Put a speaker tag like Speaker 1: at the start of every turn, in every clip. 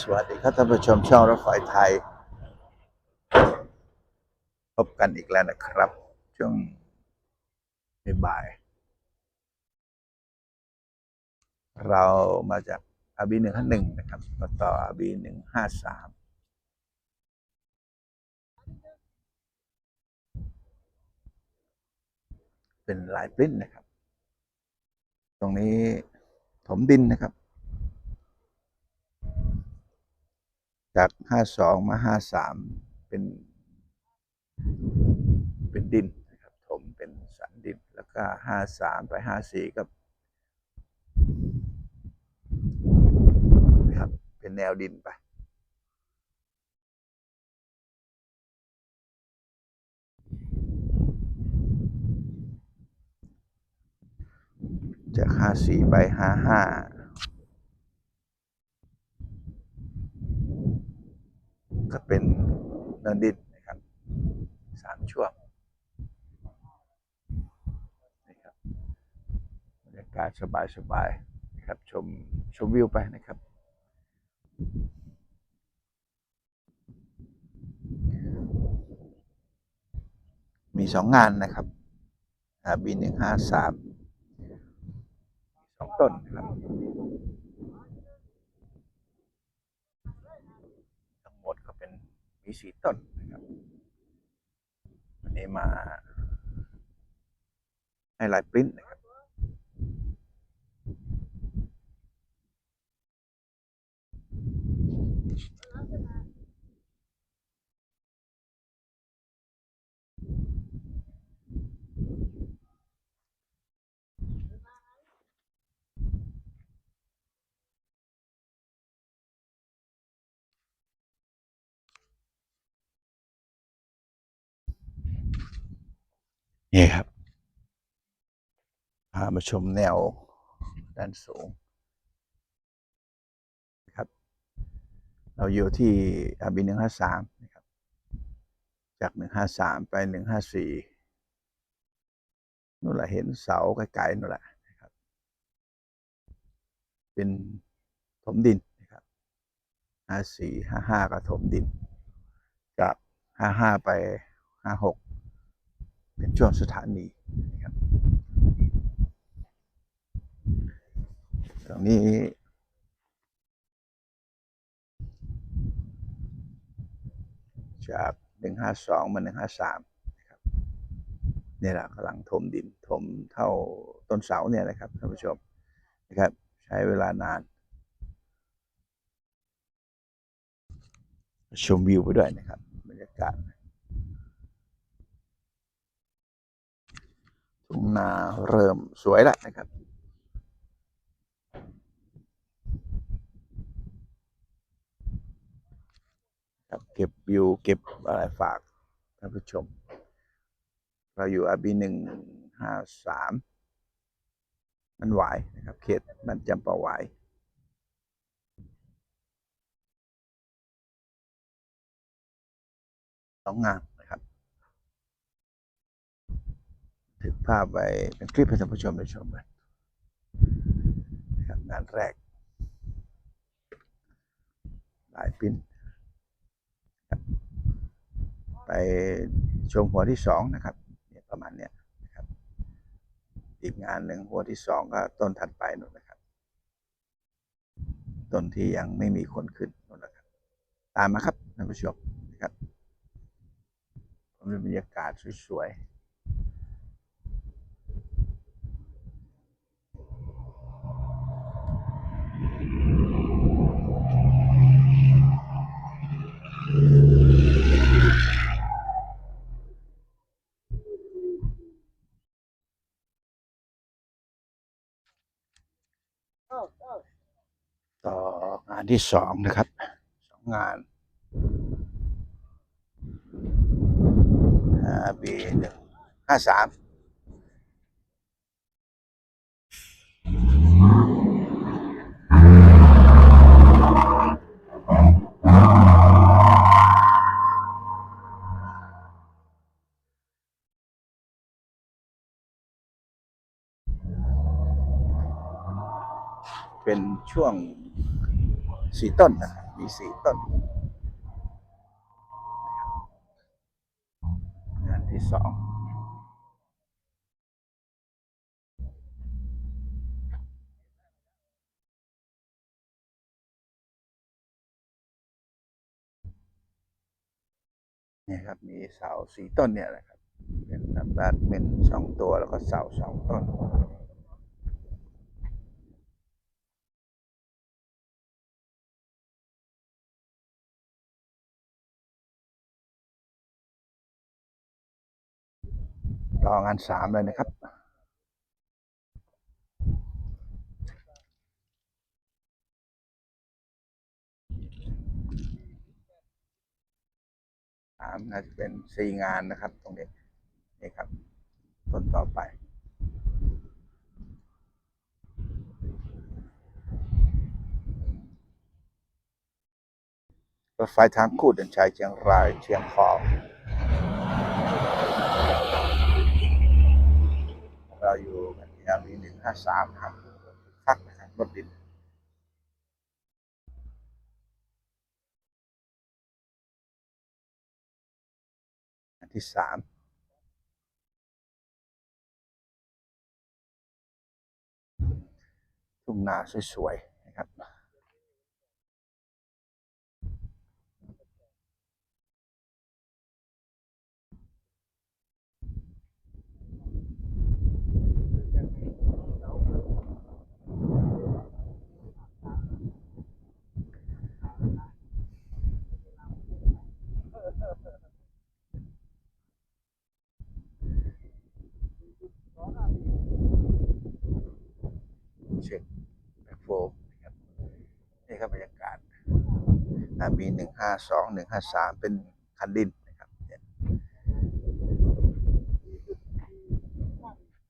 Speaker 1: สวัสดีครับท่านผู้ชมช่องรถไฟไทย พบกันอีกแล้วนะครับ ช่วงบ่ายเรามาจากอาบีหนึ่งห้าหนึ่งนะครับมาต่ออาบีหนึ่งห้าสามเป็นลายปริ้นนะครับ ตรงนี้ถมดินนะครับ จากห้าสองมาห้าสามเป็น เป็นดินนะครับถมเป็นสันดิน แล้วก็ห้าสามไปห้าสี่ก็นะครับเป็นแนวดินไปจากห้าสี่ไปห้าห้า ก็เป็นเนินดินนะครับสามช่วงนะครับบรรยากาศสบายๆนะครับชมชมวิวไปนะครับ มีสองงานนะครับบีหนึ่งห้าสามสองต้นนะครับ ทั้งหมดก็เป็น มีสีต้นนะครับวันนี้มาให้ลายปริ้นนะครับ นี่ครับพามาชมแนวด้านสูงครับ เราอยู่ที่อาบีหนึ่งห้าสามนะครับ จากหนึ่งห้าสามไปหนึ่งห้าสี่นู่นแหละเห็นเสาไกลๆนู่นแหละนะครับ เป็นถมดินนะครับห้าสี่ห้าห้าก็ถมดิน จากห้าห้าไปห้าหก เป็นช่วงสถานีครับตรงนี้ จากหนึ่งห้าสองมาหนึ่งห้าสามนะครับนี่แหละกำลังถมดินถมเท่าต้นเสาเนี่ยนะครับท่านผู้ชมนะครับ ใช้เวลานานชมวิวไปด้วยนะครับบรรยากาศ ทุ่งนาเริ่มสวยแล้วนะครับ เก็บวิวเก็บอะไรฝากท่านผู้ชม เราอยู่อาบีหนึ่งห้าสามมันหวายนะครับ เขตมันจำปาหวายสองงานนะครับ ถึงภาพไว้เป็นคลิปให้ท่านผู้ชมได้ชมกันครับงานแรก หลายปิ้น ไปชมหัวที่สองนะครับเนี่ยประมาณเนี้ยนะครับ อีกงานหนึ่งหัวที่สองก็ต้นถัดไปนู่นนะครับ ต้นที่ยังไม่มีคนขึ้นนู่นนะครับ ตามมาครับท่านผู้ชมนะครับผมเป็นบรรยากาศสวยๆ ต่องานที่สองนะครับสองงานบีหนึ่งห้าสามเป็นช่วง สี่ต้นนะมีสี่ต้นงานที่สองเนี่ยครับมีเสาสี่ต้นเนี่ยแหละครับเป็นแบดเมนสองตัวแล้วก็เสาสองต้น ต่องานสามเลยนะครับ สามน่าจะเป็นสี่งานนะครับ ตรงนี้นี่ครับ ต้นต่อไปรถไฟทางคู่เดินชัยเชียงรายเชียงของ เราอยู่กันที่อารีหนึ่งห้าสามครับคักนะครับรถดินที่สามทุ่งนาสวยๆนะครับ เช็คแบ็คโฟนะครับนี่ ครับบรรยากาศมีหนึ่งห้าสองหนึ่งห้าสามเป็นคันดินนะครับ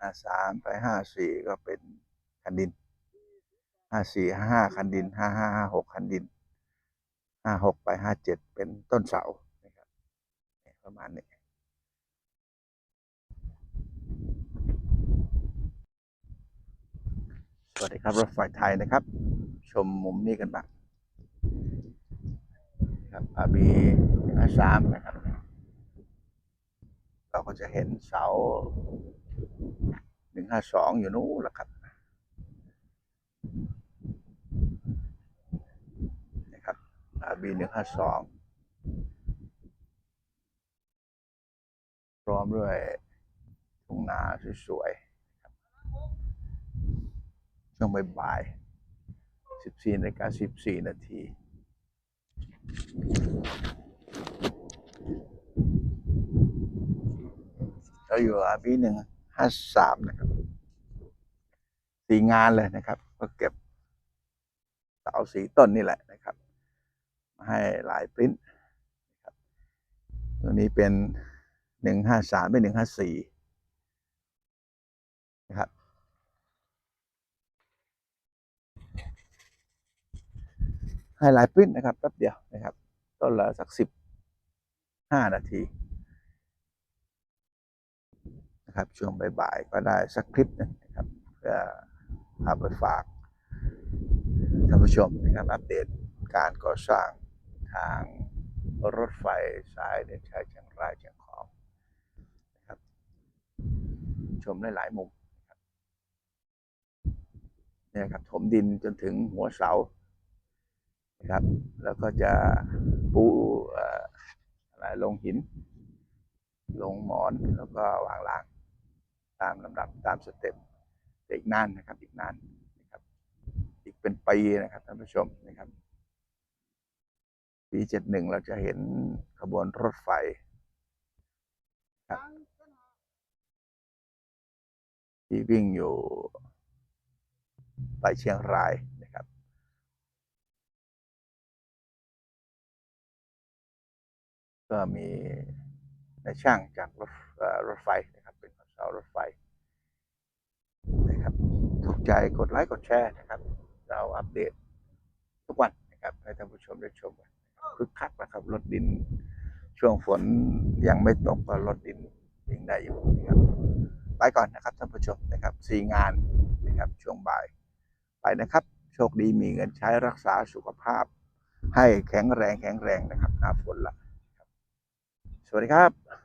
Speaker 1: ห้าสามไปห้าสี่ก็เป็นคันดินห้าสี่ห้าห้าคันดินห้าห้าห้าหกคันดินห้าหกไปห้าเจ็ดเป็นต้นเสานะครับประมาณนี้สวัสดีครับรถไฟไทยนะครับ ชมมุมนี้กันบ้างครับอาบีหนึ่งสามนะครับ เราก็จะเห็นเสาหนึ่งห้าสองอยู่นู้นละครับนะครับอาบีหนึ่งห้าสองพร้อมด้วยทุ่งนาสวยๆช่วงบ่ายๆ 14นาฬิกา14 นาที เราอยู่อาบีหนึ่งห้าสามนะครับสี่งานเลยนะครับ ก็เก็บเสาสีต้นนี่แหละนะครับ มาให้หลายปริ้นตัวนี้เป็นหนึ่งห้าสามเป็นหนึ่งห้าสี่นะครับ ให้หลายปริ้นนะครับแป๊บเดียวนะครับ ต้นละสักสิบห้านาทีนะครับช่วงบ่ายๆก็ได้สักคลิปหนึงนะครับเพื่อเอาไปฝากท่านผู้ชมนะครับอัปเดตการก่อสร้างทางรถไฟสายเดินชายเชียงรายเชียงของนะครับชมได้หลายมุมนะครับเนี่ยครับถมดินจนถึงหัวเสา ครับ แล้วก็จะปูอะไรลงหิน ลงหมอนแล้วก็วางราง ตามลำดับตามสเต็ปอีกนานนะครับ อีกนานนะครับ อีกเป็นปีนะครับท่านผู้ชมนะครับ ปีเจ็ดหนึ่งเราจะเห็นขบวนรถไฟครับที่วิ่งอยู่ไปเชียงราย ก็มีในายช่างจากรถรถไฟนะครับ เป็นเสารถไฟนะครับถูกใจกดไลค์กดแชร์นะครับ เราอัปเดตทุกวันนะครับให้ท่านผู้ชมได้ชมกันคึกคักนะครับรถดินช่วงฝนยังไม่ตกก็รถดินวิ่งได้อยู่นะครับไปก่อนนะครับท่านผู้ชมนะครับสี่งานนะครับช่วงบ่ายไปนะครับ โชคดีมีเงินใช้รักษาสุขภาพ ให้แข็งแรงแข็งแรงนะครับหน้าฝนละ สวัสดีครับ